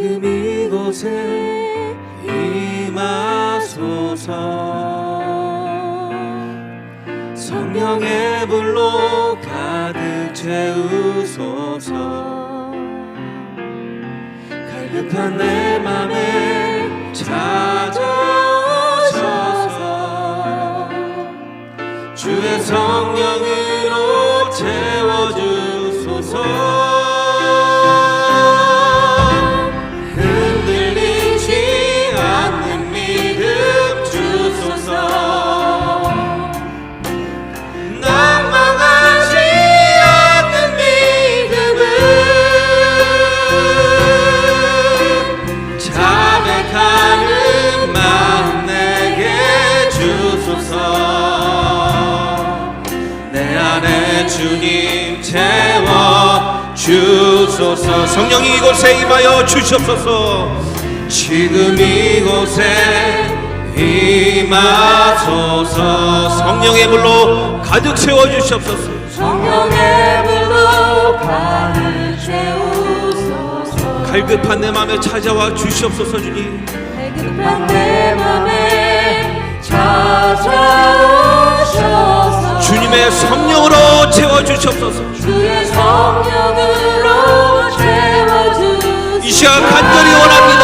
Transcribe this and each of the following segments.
지금 이곳에 임하소서. 성령의 불로 가득 채우소서. 갈급한 내 맘에 찾아오셔서. 주의 성령으로 채워주소서 주소서. 성령이 이곳에 임하여 주시옵소서. 지금 이곳에 임하소서. 성령의 불로 가득 채워 주시옵소서. 성령의 불로 가득 채우소서. 갈급한 내 마음에 찾아와 주시옵소서 주님. 배급한 내 맘에 찾아오셔서 주님의 성령으로 채워 주시옵소서. 주의 성령으로 채워주소서. 이 시간 간절히 원합니다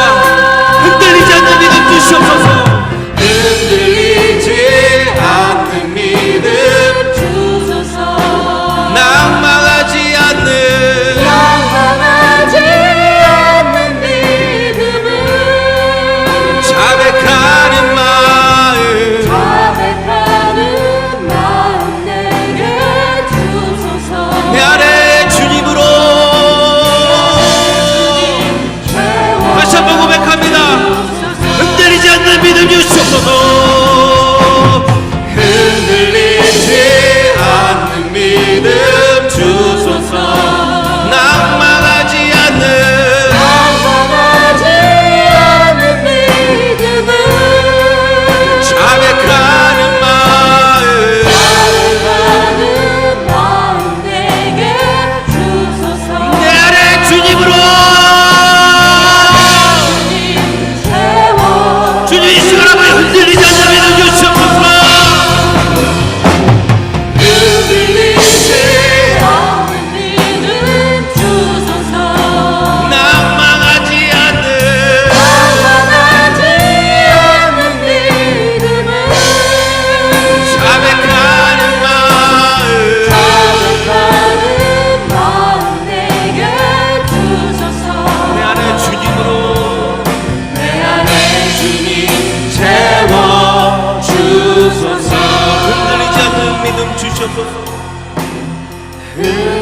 주시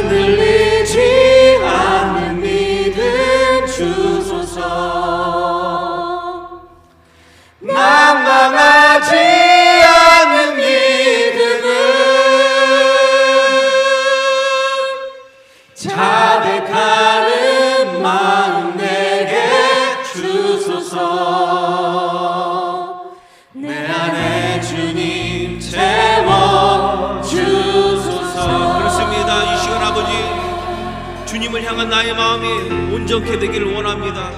주님을 향한 나의 마음이 온전케 되기를 원합니다.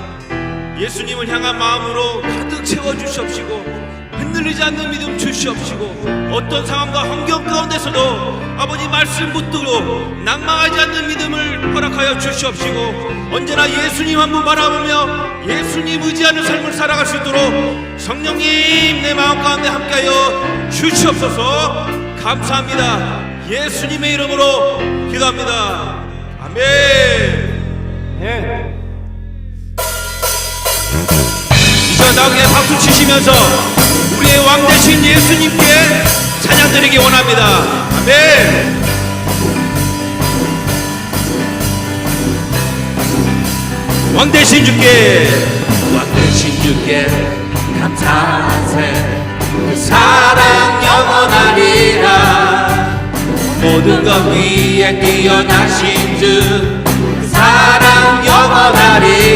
예수님을 향한 마음으로 가득 채워 주시옵시고 흔들리지 않는 믿음 주시옵시고 어떤 상황과 환경 가운데서도 아버지 말씀 붙들고 낭망하지 않는 믿음을 허락하여 주시옵시고 언제나 예수님 한 분 바라보며 예수님 의지하는 삶을 살아갈 수 있도록 성령님 내 마음 가운데 함께하여 주시옵소서. 감사합니다. 예수님의 이름으로 기도합니다 이저 나오게 박수 치시면서 우리의 왕 대신 예수님께 찬양 드리기 원합니다. 아멘. 왕 대신 주께 왕 대신 주께 감사세 그 사랑 영원하리라 모든 것 위에 뛰어나신 주그 사랑 영원하리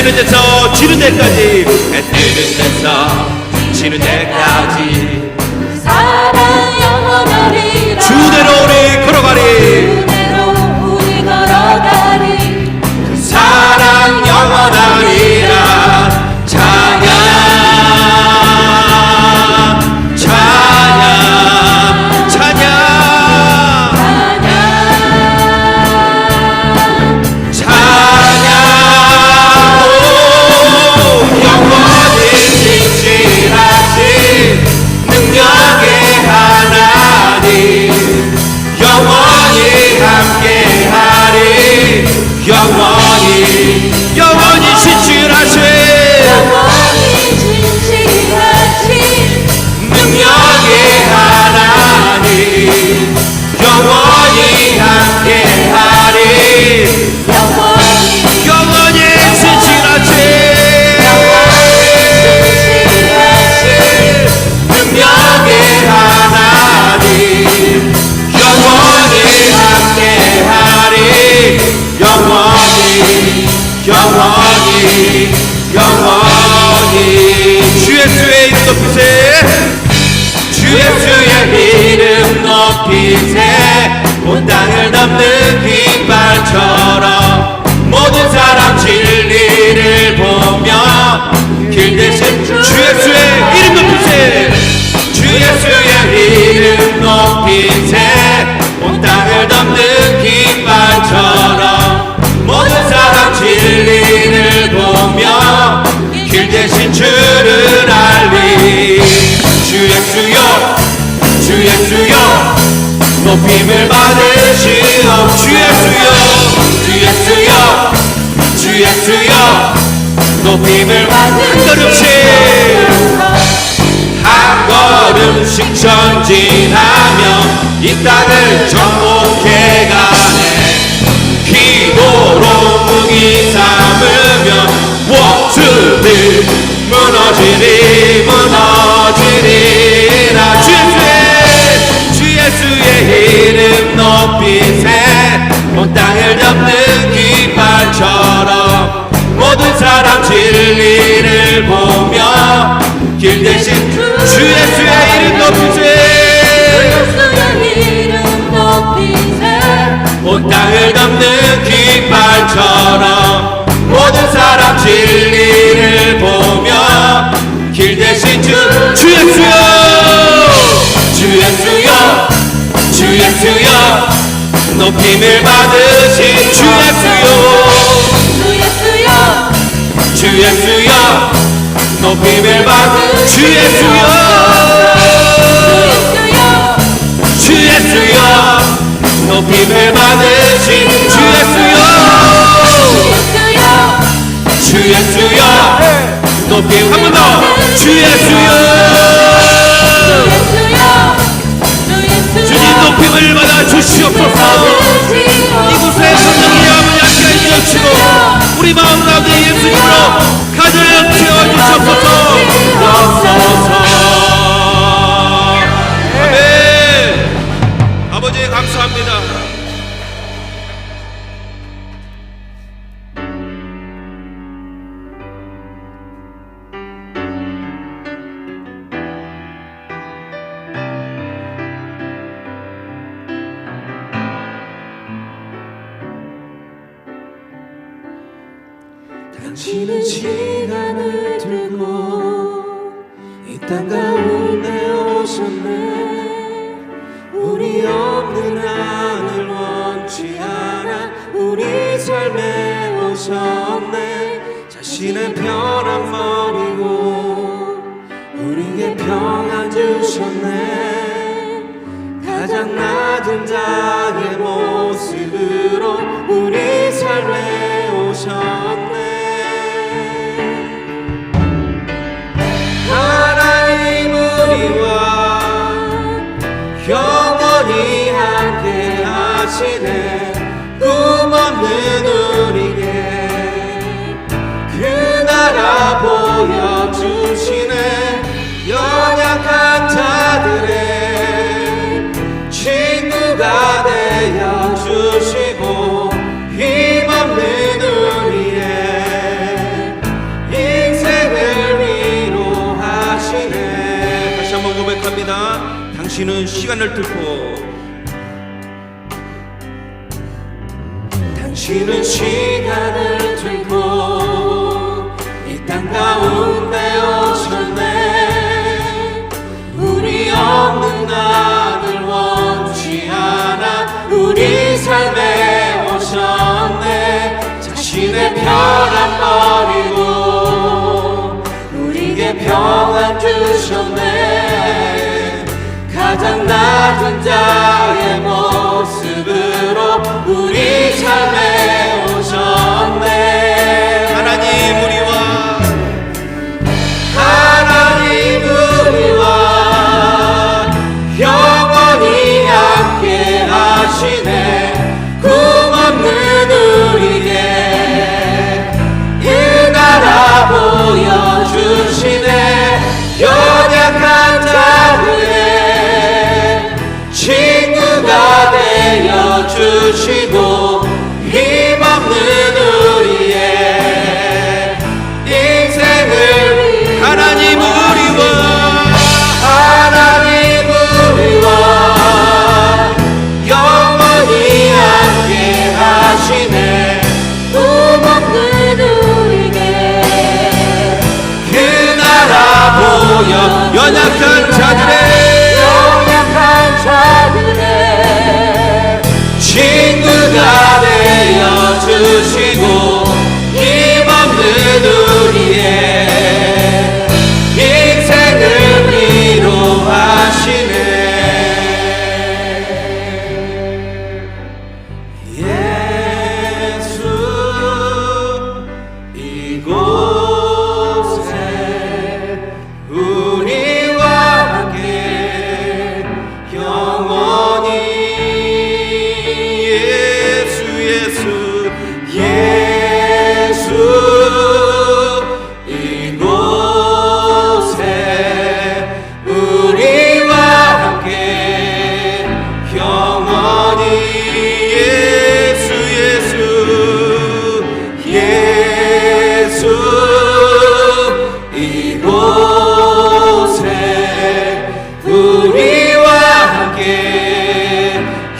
애쓰는 데서 지는 데까지. 애쓰는 데서 지는 데까지. 높임을 받으시오 주 예수여 주 예수여 주 예수여. 높임을 받으시오 걸음씩. 한 걸음씩 전진하며 이 땅을 정복 힘을 받으신 주 예수여 주 예수여 높임을 받은 주 예수여 주 예수여 높임을 받으신 주 예수여 주 예수여 높임 한번 더 주 예수여 주님 높임을 받아 주시옵소서. 그들을 채워주시옵소서 아멘. 아버지 감사합니다. 당신은 지 땅 가운데 오셨네. 우리 없는 하늘 원치 않아. 우리 삶에 오셨네. 자신의 편한 머리고 우리에게 평안 주셨네. 가장 낮은 자의 모습으로 우리 삶에 오셨네. 누리게 그 나라 보여주시네. 연약한 자들의 친구가 되어주시고 힘없는 우리의 인생을 위로하시네. 다시 한번 고백합니다. 당신은 시간을 뚫고 이 땅 가운데 오셨네. 우리 없는 나를 원치 않아 우리 삶에 오셨네. 자신의 편안 버리고 우리에게 평안 주셨네. 가장 낮은 자의 모 주시고 힘없는 우리의 인생을 하나님 우리와 하나님 우리와 영원히 함께 하시네. 꿈없는 우리에게 그 나라 보여. 연약한 자들의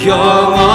영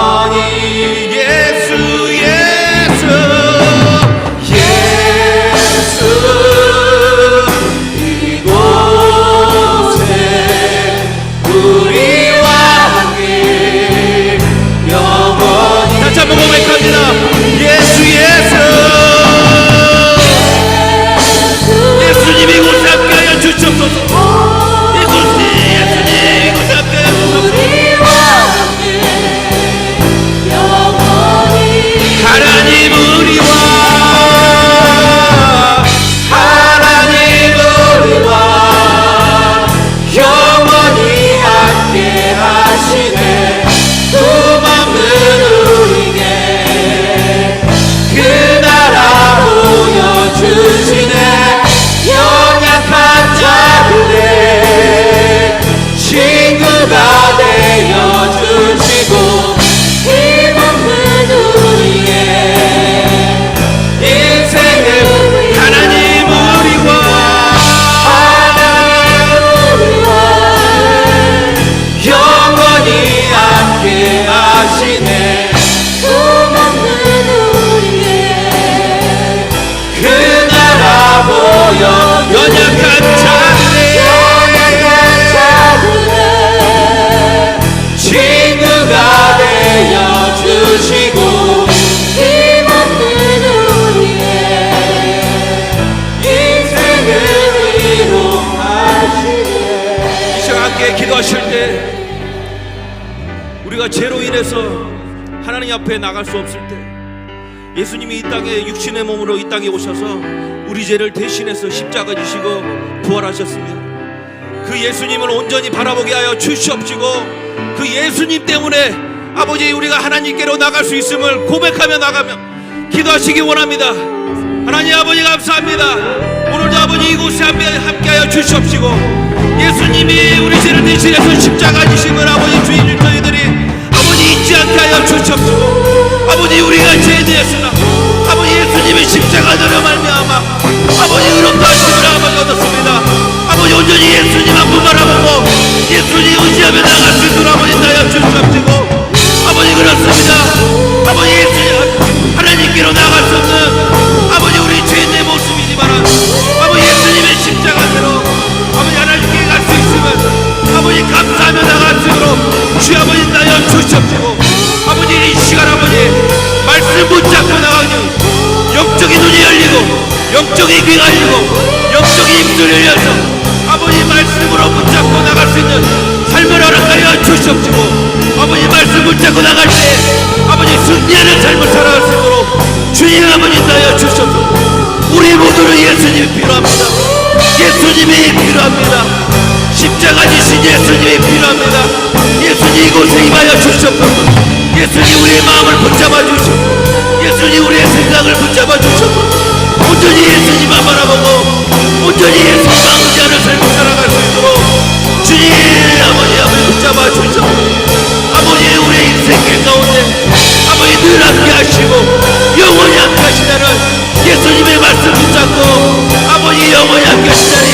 함께 기도하실 때 우리가 죄로 인해서 하나님 앞에 나갈 수 없을 때 예수님이 이 땅에 육신의 몸으로 이 땅에 오셔서 우리 죄를 대신해서 십자가 지시고 부활하셨습니다. 그 예수님을 온전히 바라보게 하여 주시옵시고 그 예수님 때문에 아버지 우리가 하나님께로 나갈 수 있음을 고백하며 나가며 기도하시기 원합니다. 하나님 아버지 감사합니다. 오늘도 아버지 이곳에 함께, 함께하여 주시옵시고 죄를 대신해서 십자가 지심을 아버지 주인 저희들이 아버지 잊지 않게 하여 주시옵시고 아버지 우리가 죄되었으나 아버지 예수님의 십자가대로 말미암아 아버지 의롭다 하심을 아버지 얻었습니다. 아버지 온전히 예수님 한 분 바라보고 예수님 의지하며 나갈 수 있도록 아버지 나여 주시옵시고 아버지 그렇습니다. 아버지 예수님 하나님께로 나갈 수 없는 아버지 우리 죄인의 모습이지만 주시옵시고 아버지 이 시간 아버지 말씀 붙잡고 나가니 영적인 눈이 열리고 영적인 귀가 열리고 영적인 입술이 열려서 아버지 말씀으로 붙잡고 나갈 수 있는 삶을 허락하여 주시옵시고 아버지 말씀 붙잡고 나갈 때 아버지 승리하는 삶을 살아갈 수 있도록 주님 아버지 나여 주시옵소서 우리 모두는 예수님이 필요합니다. 예수님이 필요합니다 십자가지신 예수님이 필요합니다 예수님 이곳에 임하여 주셨고 예수님 우리의 마음을 붙잡아 주셨고 예수님 우리의 생각을 붙잡아 주셨고 온전히 예수님만 바라보고 온전히 예수님 마음대로 살고 살아갈 수 있도록 주님 아버지 아버지 붙잡아 주셨고 아버지 우리의 인생 가운데 아버지 늘 함께 하시고 영원히 함께 하시나를 예수님의 말씀 붙잡고 아버지 영원히 함께 하시나를